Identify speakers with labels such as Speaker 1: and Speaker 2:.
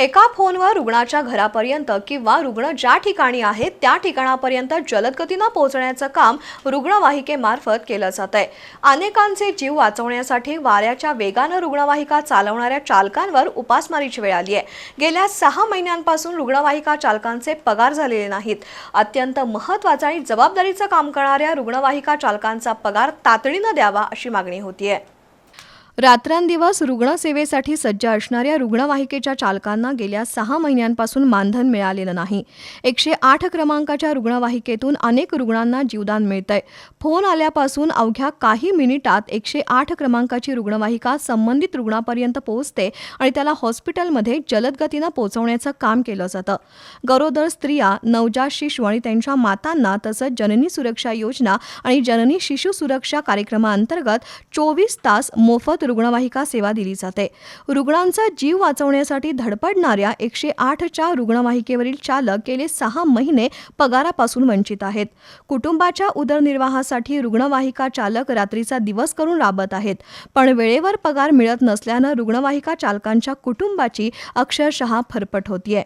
Speaker 1: एका फोनवर रुग्णाच्या घरापर्यंत किंवा रुग्ण ज्या ठिकाणी आहे त्या ठिकाणापर्यंत जलदगतीनं पोहोचण्याचं काम रुग्णवाहिकेमार्फत केलं जात आहे. अनेकांचे जीव वाचवण्यासाठी वाऱ्याच्या वेगानं रुग्णवाहिका चालवणाऱ्या चालकांवर उपासमारीची वेळ आली आहे. गेल्या सहा महिन्यांपासून रुग्णवाहिका चालकांचे पगार झालेले नाहीत. अत्यंत महत्त्वाचं आणि जबाबदारीचं काम करणाऱ्या रुग्णवाहिका चालकांचा पगार तातडीनं द्यावा अशी मागणी होतीये. रात्रंदिवस रुग्णसेवेसाठी सज्ज असणाऱ्या रुग्णवाहिकेच्या चालकांना गेल्या सहा महिन्यांपासून मानधन मिळालेलं नाही. एकशे आठ क्रमांकाच्या रुग्णवाहिकेतून अनेक रुग्णांना जीवदान मिळतंय. फोन आल्यापासून अवघ्या काही मिनिटात एकशे आठ क्रमांकाची रुग्णवाहिका संबंधित रुग्णापर्यंत पोहोचते आणि त्याला हॉस्पिटलमध्ये जलदगतीनं पोहोचवण्याचं काम केलं जातं. गरोदर स्त्रिया नवजात शिशू आणि त्यांच्या मातांना तसंच जननी सुरक्षा योजना आणि जननी शिशु सुरक्षा कार्यक्रमाअंतर्गत चोवीस तास मोफत रुग्णवाहिका सेवा दिली जाते. रुग्णांचा जीव वाचवण्यासाठी धडपडणाऱ्या एकशे आठच्या रुग्णवाहिकेवरील चालक गेले सहा महिने पगारापासून वंचित आहेत. कुटुंबाच्या उदरनिर्वाहासाठी रुग्णवाहिका चालक रात्रीचा दिवस करून राबत आहेत. पण वेळेवर पगार मिळत नसल्यानं रुग्णवाहिका चालकांच्या कुटुंबाची अक्षरशः फरफट होतीये.